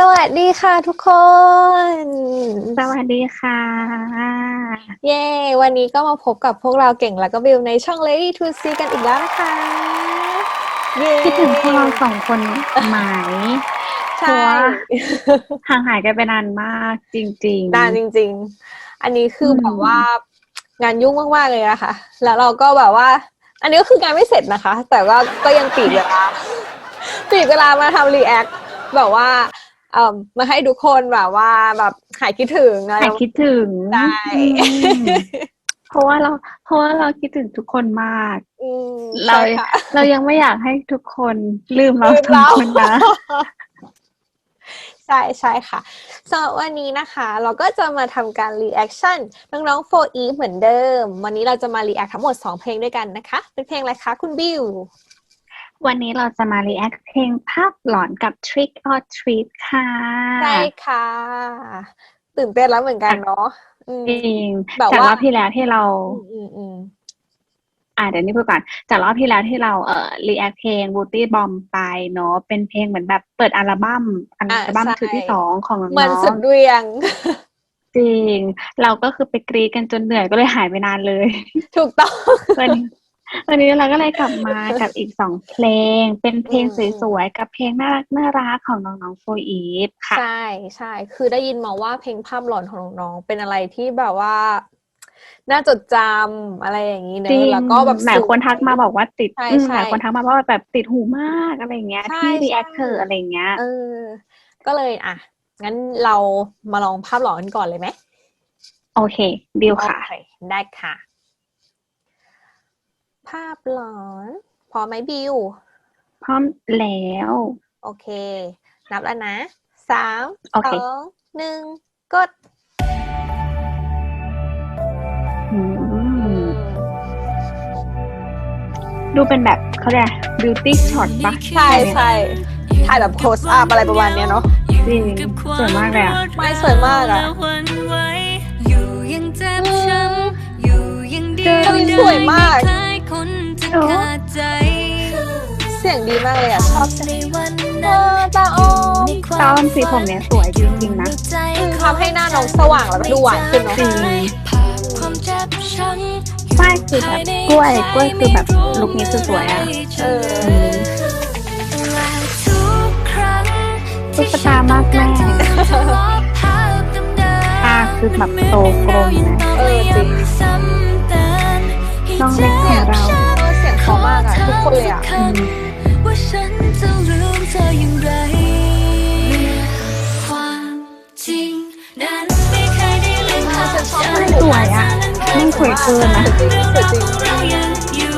สวัสดีค่ะทุกคน สวัสดีค่ะ เย้ วันนี้ก็มาพบกับพวกเราเก่งแล้วก็บิวในช่อง Lady to See กันอีกแล้วนะคะ เย้คิดถึงพวกเราสองคนไหมใช่ห่างหายกันไปนานมากจริงๆนานจริง ๆ อันนี้คืออม แบบว่างานยุ่งมากๆเลยอะค่ะ แล้วเราก็แบบว่า อันนี้ก็คืองานไม่เสร็จนะคะ แต่ว่าก็ยังปีดเวลา ปีดเวลามาทำรีแอคแบบว่า เอ่อมาให้ทุกคนแบบว่าแบบหายคิดถึงอะไรหายคิดถึงได้อืมเพราะว่าเราเพราะว่าเราคิดถึงทุกคนมากอืมเราใช่ค่ะเรายังไม่อยากให้ทุกคนลืมเราลืมสองคนนะใช่ใช่ค่ะสำหรับวันนี้นะคะ เราก็จะมาทำการรีแอคชั่นน้องๆ4 e เหมือนเดิม วันนี้เราจะมารีแอคทั้งหมด 2 เพลงด้วยกันนะคะ เป็นเพลงอะไรคะ คุณบิว วันนี้เราจะมารีแอคเพลงภาพหลอนกับ Trick or Treat ค่ะ ใช่ค่ะ ตื่นเต้นแล้วเหมือนกันเนาะอืมจริงแบบจากว่ารอบที่แล้วที่เราอืมอืมอ่าเดี๋ยวนี้พูดก่อน จากรอบที่แล้วที่เราเอ่อรีแอคเพลง Booty Bomb ไปเนาะเป็นเพลงเหมือนแบบเปิดอัลบั้มอัลบั้มชุดที่สองของน้องมันสุดเวียงจริง เราก็คือไปกรีดกันจนเหนื่อยก็เลยหายไปนานเลย ถูกต้อง วันนี้วันนี้เราก็เลยกลับมากับอีกสองเพลง เป็นเพลงอืมสวยๆ กับเพลงน่ารักน่ารักของน้องๆโฟอีฟค่ะ ใช่ใช่คือได้ยินมาว่าเพลงภาพหลอนของน้องๆเป็นอะไรที่แบบว่าน่าจดจำอะไรอย่างนี้เนจริอะงแล้วก็แบบหลายคนสวยทักมาบอกว่าติดใช่อืมใช่หลายคนทักมาว่าแบบติดหูมากอะไรเงี้ยใช่ที่รีแอคใช่เธออะไรเงี้ยเออ ก็เลยอะ งั้นเรามาลองภาพหลอนกันก่อนเลยไหมโอเคดิวค่ะโอเได้ค่ะ ภาพหลอนพร้อมไหมบิว พร้อมแล้ว โอเค นับแล้วนะสามโอสเคองหนึ่งกดอืมดูเป็นแบบเขาเรียก beauty shot ปะใช่ใช่ถ่ายแบบ close up อะไรประมาณเนี้ยเนาะจริงสวยมากเลยอะไม่สวยมากอะอยู่ยังเจ็บช้ำอยู่ยังเดียวเฮ้ยสวยมาก เสียงดีมากเลยอะชอบในวันเอนั้นอตาโอในความตอนสีผมเนี่ยสวยจริงๆนะใจคือทำให้หน้าน้องสว่างแล้วก็ดูหวานขึ้นเนาะจริงภาพความเจ็บช้ำใช่คือแบบกล้วยกล้วยคือแบบลุคนี้คือสวยอะเออและทุกครั้งตุ๊กตามากแม่ทะเลาะภาพเดิมๆตาคือแบบโตกลมนะเออจริงน้องเล็กของเรา เออเสียงเขามากอะทุกคนเลยอะว่าฉันจะลืมเธออย่างไรความจริงนั้นไม่เคยได้ลืมภาพฉันชอบสวยอะแม่งสวยเกินนะสวยจริงสวยจริงเรายังอยู่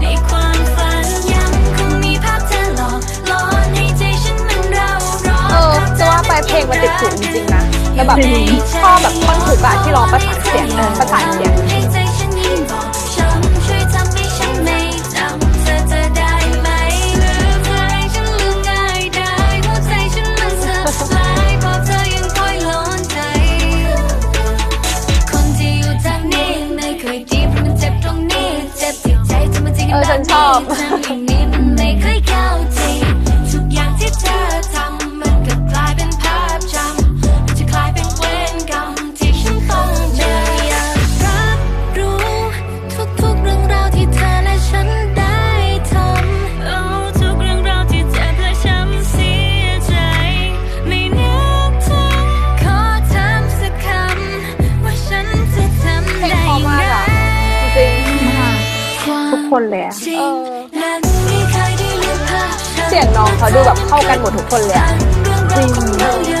ในความฝันยังคงมีภาพเธอหลอกหลอนให้ใจฉันมันเร่าร้อนเออจะว่าไปเพลงมันติดหูจริงๆนะแล้วแบบชอบแบบท่อนหูกอะที่ร้องประสานเสียงเออประสานเสียง ฉันชอบทำอย่างนี้มันไม่เคยเข้าใจทุกอย่างที่เธอ ดูแบบเข้ากันหมดทุกคนเลยอะ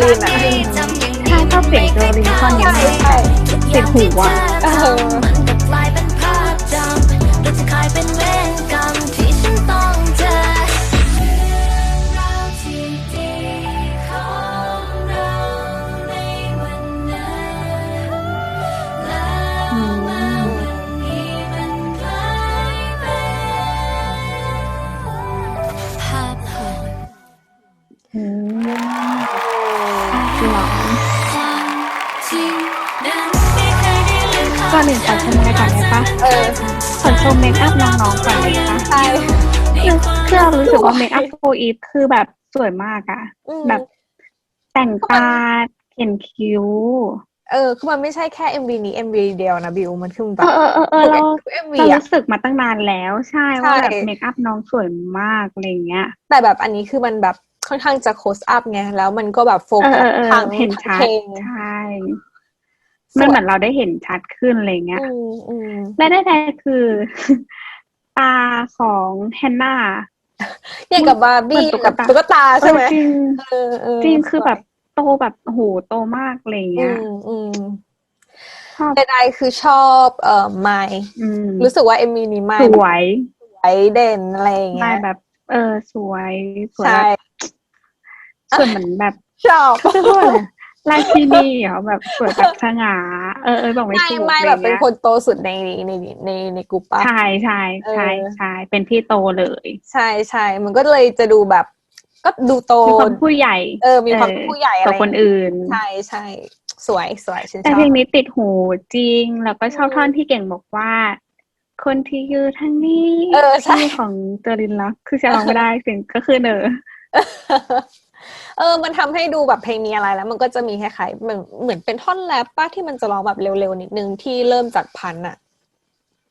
ลินอะใช่ชอบเสียงโจลินท่อนเนี้ยใช่ใช่ติดหูอะเออ คือคือเรารู้สึกว่าเมคอัพโฟอีฟคือแบบสวยมากอะอืมแบบแต่งตาเขียนคิ้ว เออ คือมันไม่ใช่แค่ MV นี้ MV เดียวนะบิว มันคือแบเอบอเออเออเออเราทุก MV เราอะรู้สึกมาตั้งนานแล้วใช่ใช่ว่าแบบเมคอัพน้องสวยมากอะไรเงี้ย แต่แบบอันนี้คือมันแบบค่อนข้างจะ close up ไง แล้วมันก็แบบโฟเออกัเอสอเออทางเห็นชัดเพลงใช่มันเหมือนเราได้เห็นชัดขึ้นอะไรเงี้ยอืมอืมและได้แต่คือ ตาของแฮนนา อย่างกับบาร์บี้เหมือนตุ๊กกับตา ตุ๊กตาใช่ไหมเออจริงเออเออจริงคือแบบโตแบบโอ้โหโตมากอะไรอืเงี้ยมอืมชอบใดๆคือชอบเอ่อไมอืมรู้สึกว่าเอ็มวีนี้ไมสวยสวยเด่นอะไรอย่างมาเงี้ยแบบ เออสวยสวยใช่แบบสวยเหมือนแบบชอบเขาจะพูดอะไร ราชินีเหรอแบบสวยแบบสง่าเออเออบอกไม่ไม่ถูกไม่อะไรแบบเป็นเงี้ยคนโตสุดในในในในกลุ่มปะใช่ใช่ใช่เออใช่เป็นพี่โตเลย ใช่ใช่มันก็เลยจะดูแบบ ก็ดูโตมีความผู้ใหญ่ เออ มีความเป็นผู้ใหญ่อะไรกว่าคนอื่น ใช่ใช่สวยสวยฉันชแต่อบเพลงนี้ติดหูจริง แล้วก็ชอบอืมท่อนที่เก่งบอกว่า คนที่อยู่ทางนี้เออใช่ที่ของเจอรินลักษณ์คือจะร้องไม่ได้เสียงก็คือเนอ เออ มันทำให้ดูแบบเพลงมีอะไรแล้ว มันก็จะมีคล้ายๆเหมือนเหมือนเป็นท่อนแรปป้าที่มันจะร้องแบบเร็วๆนิดนึงที่เริ่มจากพันอะ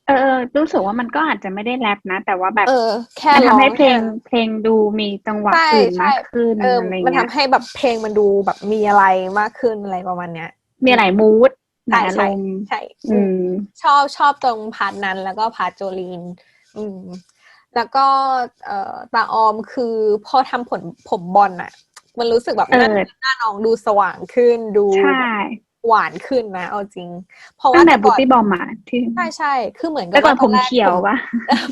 เออเออรู้สึกว่ามันก็อาจจะไม่ได้แรปนะ แต่ว่าแบบเออแค่มันร้องทำให้เพลงแค่เพลงดูมีจังหวะใช่อื่นใช่มากขึ้นเอออะไรมันเงี้ทำยให้แบบเพลงมันดูแบบมีอะไรมากขึ้นอะไรประมาณเนี้ย มีหลายมูดหลายใช่อารมณ์ใช่อืมชอบชอบตรงพาร์ทนั้นแล้วก็พาร์ทโจลีน อืมแล้วก็เอ่อตาออมคือพอทำผลผมบอลอะ มันรู้สึกแบบหน้าเออหน้าน้องดูสว่างขึ้นดูใช่หวานขึ้นนะ เอาจริง เพราะตั้ว่างแต่แต่บูก่อนตี้บอมอะที่ใช่ใช่คือเหมือนกัแต่ก่อนว่าผมตแรเขียวผมปะ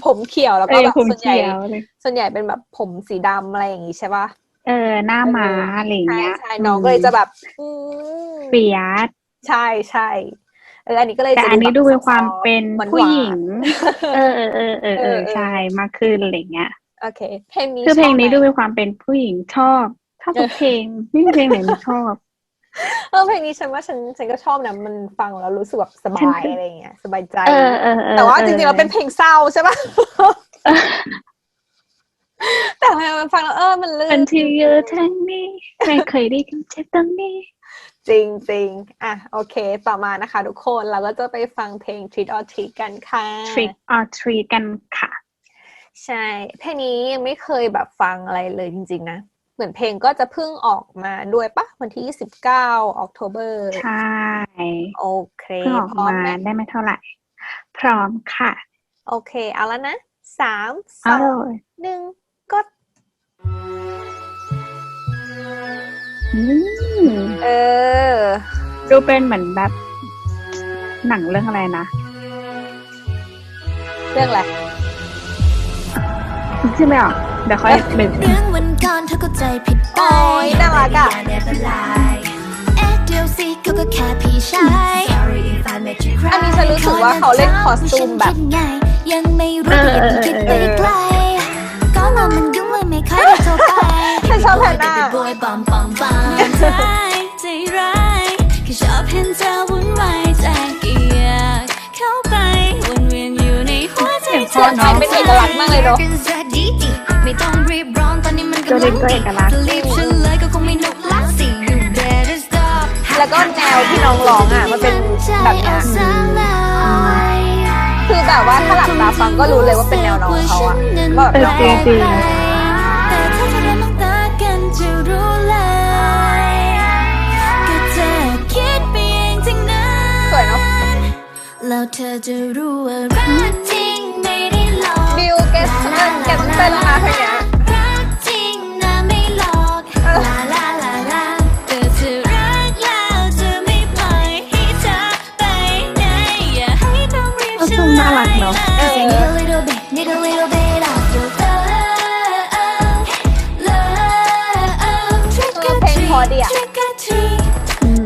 ผมเขียวแล้วเอก็อแบบผมส่วนใหญ่เขียวเลยส่วนใหญ่เป็นแบบผมสีดำอะไรอย่างงี้ใช่ปะเออหน้าม้าอะไรอย่างใช่เงี้ยใช่น้องก็เลยจะแบบอืมเปียดใช่ใช่เอออันนี้ก็เลยแต่จะอันนี้ดูมีความซอฟต์ๆเป็นหวานๆผู้หญิง เออเออเออเออเอเอออใช่มากขึ้นอะไรเงี้ยโอเคเพลงนี้คือเพลงนี้ชดูบไหมมีความเป็นผู้หญิงชอบช อบทุกเพลงไม่มีเพลงไหนไม่ชอบเออเพลงนี้ฉันว่าฉันฉันก็ชอบนะมันฟังแล้วรู้สึกแบบสบาฉันยคือออะไรอย่างเงี้ยสบายใจเออเออเออแต่ว่าออจริงๆแล้วเป็นเพลงเศร้าใช่ปะแต่พอมันฟังแล้วเออมันลื่คนนที่อยู่ทางนี้ไม่เคยได้คำเจ็บตรงนี้ จริงจริงอะโอเค ต่อมานะคะ ทุกคนเราก็จะไปฟังเพลง Treat or Treat กันค่ะ trick or treat กันค่ะ ใช่ เพลงนี้ยังไม่เคยแบบฟังอะไรเลยจริง ๆ นะ เหมือนเพลงก็จะเพิ่งออกมาด้วยปะวันที่ 29ออกโทเบอร์ใช่โอเคเพิ่งออกพร้อมมาไหมได้ไม่เท่าไหร่ พร้อมค่ะ โอเค เอาแล้วนะสามสเอาองเลยหนึ่งกดอืมเออ ดูเป็นเหมือนแบบ หนังเรื่องอะไรนะ เรื่องอะไรชื่อไม่ออก เดี๋ยวค่อยนึกเรื่องวันก่อนเธอก็ใจผิดไปโอ้ยน่ารักอะไม่เป็นไรเอ๊ะเดี๋ยวสิเขาก็แค่พี่ชาย Sorry if I made you cry อันนี้ฉันรู้สึกว่าเขาเล่นคอสตูมแบบฉันคิดไงยังไม่รู้ก็อย่าเพิ่งคิดไปไกลก็เรามันยุ่งเลยไม่ค่อยได้โทรไปฉันชอบแพนด้า Baby boy บอมบอมบอมใจใจร้ายแค่ชอบเห็นเธอวุ่นวายใจเกลียดเข้าไปวนเวียนอยู่ในหัวใจเสียงเพลงเป็นเอกลักษณ์มากเลยเนอะ ไม่ต้องรีบร้อนตอนนี้มันตัวกำลัเล่งนก็เอกลักษณ์จะรีบเฉลยก็คงไม่นุกลักสิ You better stop แล้วก็แนวที่น้องร้องอะมันเป็นแบบเนี้ยคือแบบว่าถ้าหลับตาฟังก็รู้เลยว่าเป็นแนวน้องเขาอะว่าแบบเออน้องจริงจริงแต่ถ้าเธอได้มองตากันจะรู้เลยก็เธอคิดไปเองทั้งนั้นสวยเนาะแล้วเธอจะรู้ บิวเกสเออแกต้องเต้นแล้วนะเพลงเนี้ยรักจริงนะไม่หลอกเออลาลาลาลาแต่เธอรักแล้วจะไม่ปล่อยให้เธอไปไหนอย่าให้ต้องรีบก็ทรงน่ารักเนอะเออ Need a little bit need a little bit of your love love trick เออ or เพลง treat พอดีอะ trick or treat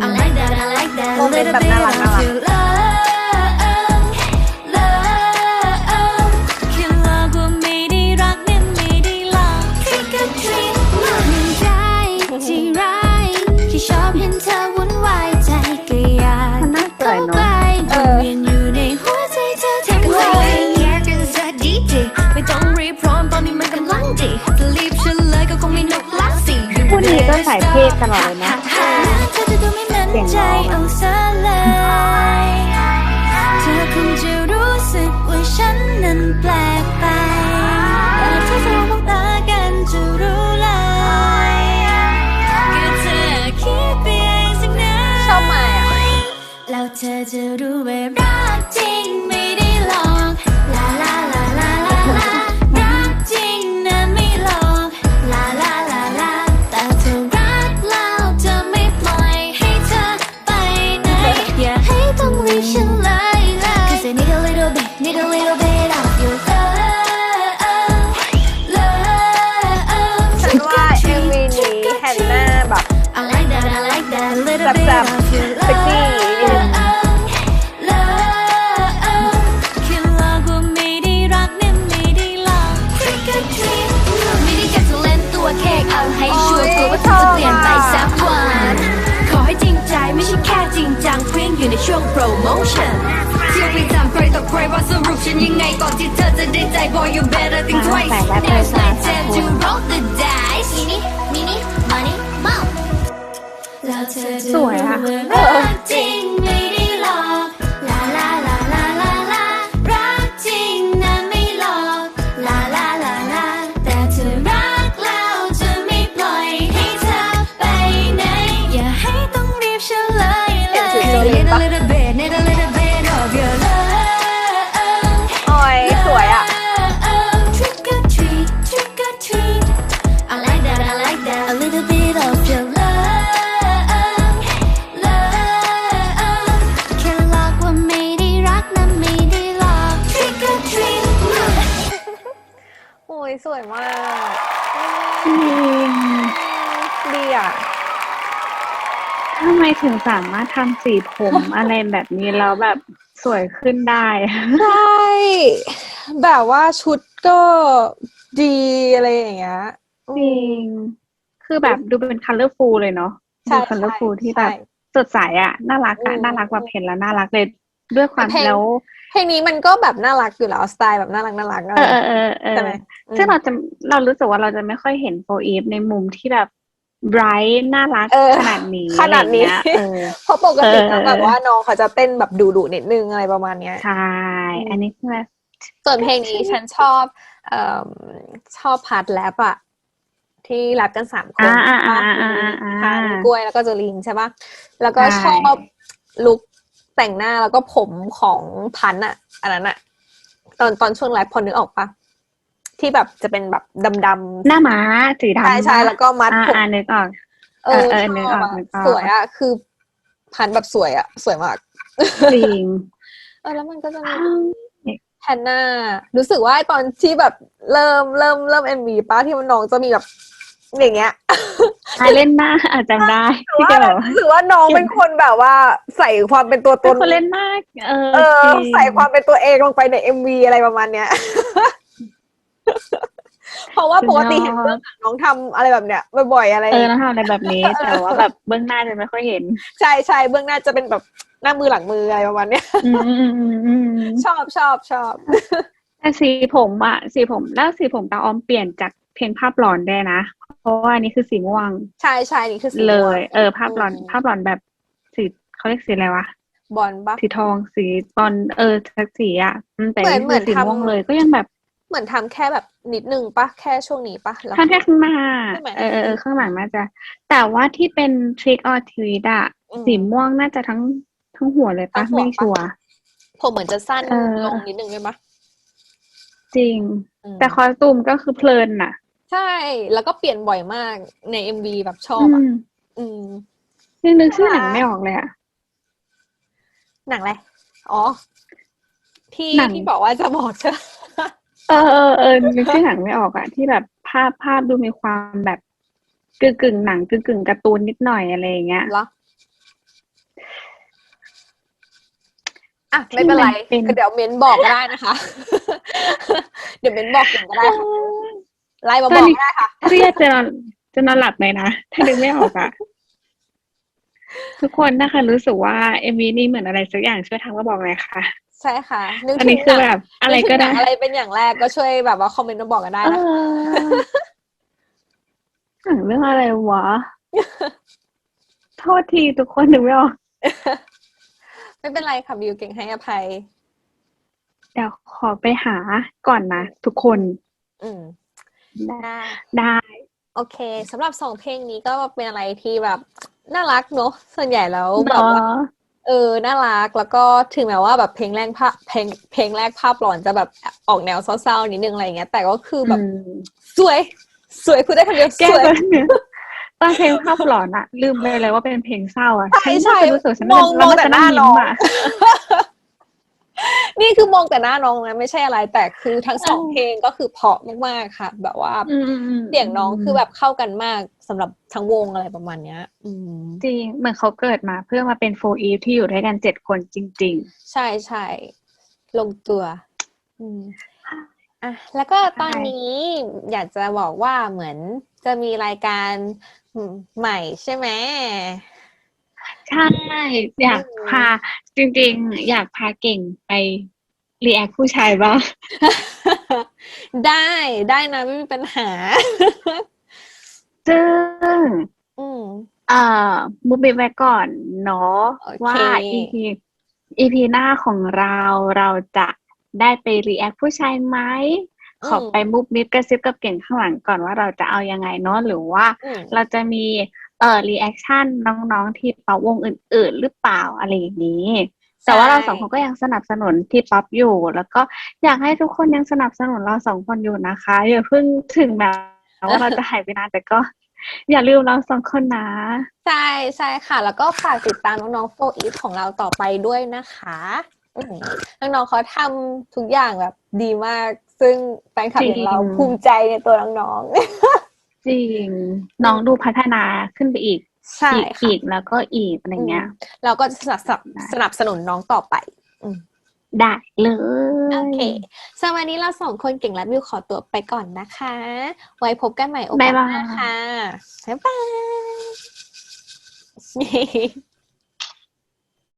I like that I like that โมเมนต์ little แบบ bit น่ารัก of น่ารัก your love ายเพศตลอดเลยนะเธอจะดูไม่มั่นใจเอาซะเลยเธอคงจะรู้สึกว่าฉันนั้นแปลกไปแต่ถ้าสองมองตากันจะรู้เลยก็เธอคิดไปเองสักนะชอบไหมอะแล้วเธอจะรู้ว่ารักจริง need a little bit of your love love ฉันว่า MV นี้แฮนน่าแบบ I like that, I like that, a little bit แซ่บ of your ๆเซ็กซี่นิดนึง love แค่หลอกว่าไม่ได้รักเนี่ยไม่ได้หลอก Trick or treat ไม่ได้แค่จะเล่นตัวเค้กเอาให้ชัวร์กลัวว่าเธอจะเปลี่ยนไปสักวันขอให้จริงใจไม่ใช่แค่จริงจังเพราะยังอยู่ในช่วงโปรโมชั่น เที่ยวไปจำใครต่อใครว่าสรุปฉันยังไงก่อนที่เธอจะได้ใจ boy you better think twice ทำไมถึงสามารถทำสีผมอะไรแบบนี้แล้วแบบสวยขึ้นได้ ใช่ แบบว่าชุดก็ดีอะไรอย่างเงี้ยจริง คือแบบดูเป็น colorful เลยเนาะใช่ดู colorful ที่แบบใช่สดใสอะน่ารักอะอืมน่ารักแบบเห็นแล้วน่ารักเลยด้วยความเพลงแล้วเพลงนี้มันก็แบบน่ารักอยู่แล้วสไตล์แบบน่ารักน่ารักอะเอไรอเออเออเอใช่ไหมอซึ่งเราจะเรารู้สึกว่าเราจะไม่ค่อยเห็นโฟอีฟในมุมที่แบบ bright น่ารักเออขนาดนี้ขนาดนี้ อะไรอย่างเงี้ยเออ เพราะปกติแล้วเออแบบว่าน้องเขาจะเต้นแบบดุดุๆนิดนึงอะไรประมาณเนี้ย ใช่ อันนี้คือแบบ ส่วนเพลงนี้ฉันชอบเอ่อชอบพาร์ทแรปอะที่แรปกันสามคนอ่าอ่าอ่าใช่อ่าปะอ่าอ่าทานกล้วยแล้วก็โจลินใช่ปะแล้วก็ใช่ ชอบลุคแต่งหน้าแล้วก็ผมของพันธุ์อะอันนั้นอะตอนตอนช่วงแรปพอนึกออกปะ ที่แบบจะเป็นแบบดำหน้าม้าสีๆดำใช่ใช่แล้วก็มัดอ่าผมอ่านึกออกเออเออชนึกออบอกอะนึกออกสวยอะคือพันธุ์แบบสวยอะสวยมากจริงเออแล้วมันก็จะมีแฮนนารู้สึกว่าตอนที่แบบเริ่มเริ่มเริ่มเอ็มวีป้าที่มันน้องจะมีแบบอย่างเงี้ยใครเล่นหน้าอาจจำได้หรือที่ว่าแกบอกว่ารู้สึกว่าน้องเป็นคนแบบว่า ใส่ความเป็นตัวตเป็นนคนเล่นหน้าเออเออจริงใส่ความเป็นตัวเองลงไปในเอ็มวีอะไรประมาณเนี้ยเพ ราะว่าปกติเห็นเบื้องหลังน้องทำอะไรแบบเนี้ยบ่อยๆอะไรเออแล้วทำอะไรแบบนี้ แต่ว่าแบบเบื้องหน้าจะไม่ค่อยเห็น ใช่ใช่เบื้องหน้าจะเป็นแบบหน้ามือหลังมืออะไรประมาณเนี้ยอืมอืมอืมอืมชอบชอบชอบแต่สีผมอะสีผมแล้วสีผมตาออมเปลี่ยนจากเพลงภาพหลอนได้นะ เพราะว่าอันนี้คือสีม่วง ใช่ใช่นี่คือสีเลม่วงยเออ ภาพหลอนอืมภาพหลอนแบบสีเขาเรียกสีอะไรวะบอลปะสีทองสีบอลเออสักสีอะอืมแต่เหมือนนี่เหมืคืออนสีทำม่วงเลยก็ยังแบบ เหมือนทำแค่แบบนิดนึงปะแค่ช่วงนี้ปะแล้วทำแค่ข้างหน้าใช่ไหมเออเออเออข้างหลังน่าจะ แต่ว่าที่เป็น trick or treat อะอืมสีม่วงน่าจะทั้งทั้งหัวเลยทั้ปะงหัวไม่ปะชัวร์ผมเหมือนจะสั้นเออลงนิดนึงด้วยปะจริงอืมแต่คอสตูมก็คือเพลินน่ะ ใช่ แล้วก็เปลี่ยนบ่อยมากในเอ็มวีแบบชอบอือะมอืมยังนึกชื่อหนังไม่ออกเลยอะหนังอะไร อ๋อ ที่หนังที่บอกว่าจะบอกใช่ไหมเออเออเออนึกชื่อหนังไม่ออกอะที่แบบภาพภาพดูมีความแบบกึ่งกึ่งๆหนังกึ่งกึ่งๆการ์ตูนนิดหน่อยอะไรอย่างเงี้ยเหรออะไม่เป็นไรที่มันเป็นเดี๋ยวเม้นบอกก็ได้นะคะ เดี๋ยวเม้นบอกเองก็ได้ค่ะไลน์มาบอกก็ได้ค่ะเครียดจะนอนจะนอนหลับเลยนะถ้านึกไม่ออกอะทุกคนนะคะรู้สึกว่าเอ็มวีนี้เหมือนอะไรสักอย่างช่วยทำก็บอกเลยค่ะ ใช่ค่ะนึกอันถึนี้งคือหนังแบบอะไรนึก็ถึงหนัได้งอะไรเป็นอย่างแรกก็ช่วยแบบว่าคอมเมนต์มาบอกกันได้เอนะอหนังเรื่องอะไรวะ โทษทีทุกคนนึกไม่ออกไม่เป็นไรค่ะบิวเก่งให้อภัย เดี๋ยวขอไปหาก่อนนะทุกคนอืมได้ได้ได้ โอเคสำหรับสองเพลงนี้ก็เป็นอะไรที่แบบน่ารักเนอะส่วนใหญ่แล้วแบบเนาะว่า เออ น่ารัก แล้วก็ถึงแม้ว่าแบบเพลงแรกภาพเพลงเพลงแรกภาพหลอนจะแบบออกแนวเศร้าๆนิดนึงอะไรอย่างเงี้ย แต่ก็คือแบบอืมสวย สวยพูดได้คำเดียวแก้สวยตัวเนี่ยตอนเพลงภาพหลอนอะลืมไปเลยว่าเป็นเพลงเศร้าอะใช่ใช่ฉันรู้สึกฉันมองแล้วมองแต่หน้าน้องจะยิ้มะ นี่คือมองแต่หน้าน้องนะไม่ใช่อะไรแต่คือทั้งสองเออเพลงก็คือเพราะมากๆค่ะ แบบว่าอืมอืมอืมเสียงน้องคือแบบเข้ากันมากสำหรับทั้งวงอะไรประมาณเนี้ยอืมจริงเหมือนเขาเกิดมาเพื่อมาเป็นโฟอีฟที่อยู่ด้วยกันเจ็ดคนจริงใช่ใช่ลงตัวอืมอะแล้วก็ตอนนี้อยากจะบอกว่าเหมือนจะมีรายการอืมใหม่ใช่ไหมๆ ใช่ อยากอืมพา จริงๆ อยากพาเก่งไปรีแอคผู้ชายบ้าง ได้ได้นะไม่มีปัญหา ซึ่งอืมเอ่อมุกบิไว้ก่อนเนาะโอเค ว่า EP EP หน้าของเราเราจะได้ไปรีแอคผู้ชายไหม ขอไปมุกมิบกระซิบกับเก่งข้างหลังก่อนว่าเราจะเอายังไงเนาะหรือว่า อืมเราจะมี เอ่อรีแอคชั่นน้องๆที่ป๊อปวงอื่น ๆ หรือเปล่าอะไรอย่างนี้ แต่ว่าเราสองคนก็ยังสนับสนุนที่ป๊อปอยู่ แล้วก็อยากให้ทุกคนยังสนับสนุนเราสองคนอยู่นะคะอย่าเพิ่งถึงแม้ว่าเราจะหายไปนานแต่ก็ อย่าลืมเราสองคนนะ ใช่ใช่ค่ะ แล้วก็ฝากติดตามน้องๆโฟอีฟของเราต่อไปด้วยนะคะอืมน้องๆเขาทำทุกอย่างแบบดีมาก ซึ่งแฟนคลับอย่างเราจริงภูมิใจในตัวน้อง จริงน้องดูพัฒนาขึ้นไปอีกๆใช่อีกค่ะอีกแล้วก็อีกอะไรเงี้ย เราก็จะสนับสนุนสนับสนุนน้องต่อไปได้เลยโอเคสำหรับวันนี้เราสองคนเก่งและบิวขอตัวไปก่อนนะคะ ไว้พบกันใหม่โอกาสหน้าค่ะบ๊ายบาย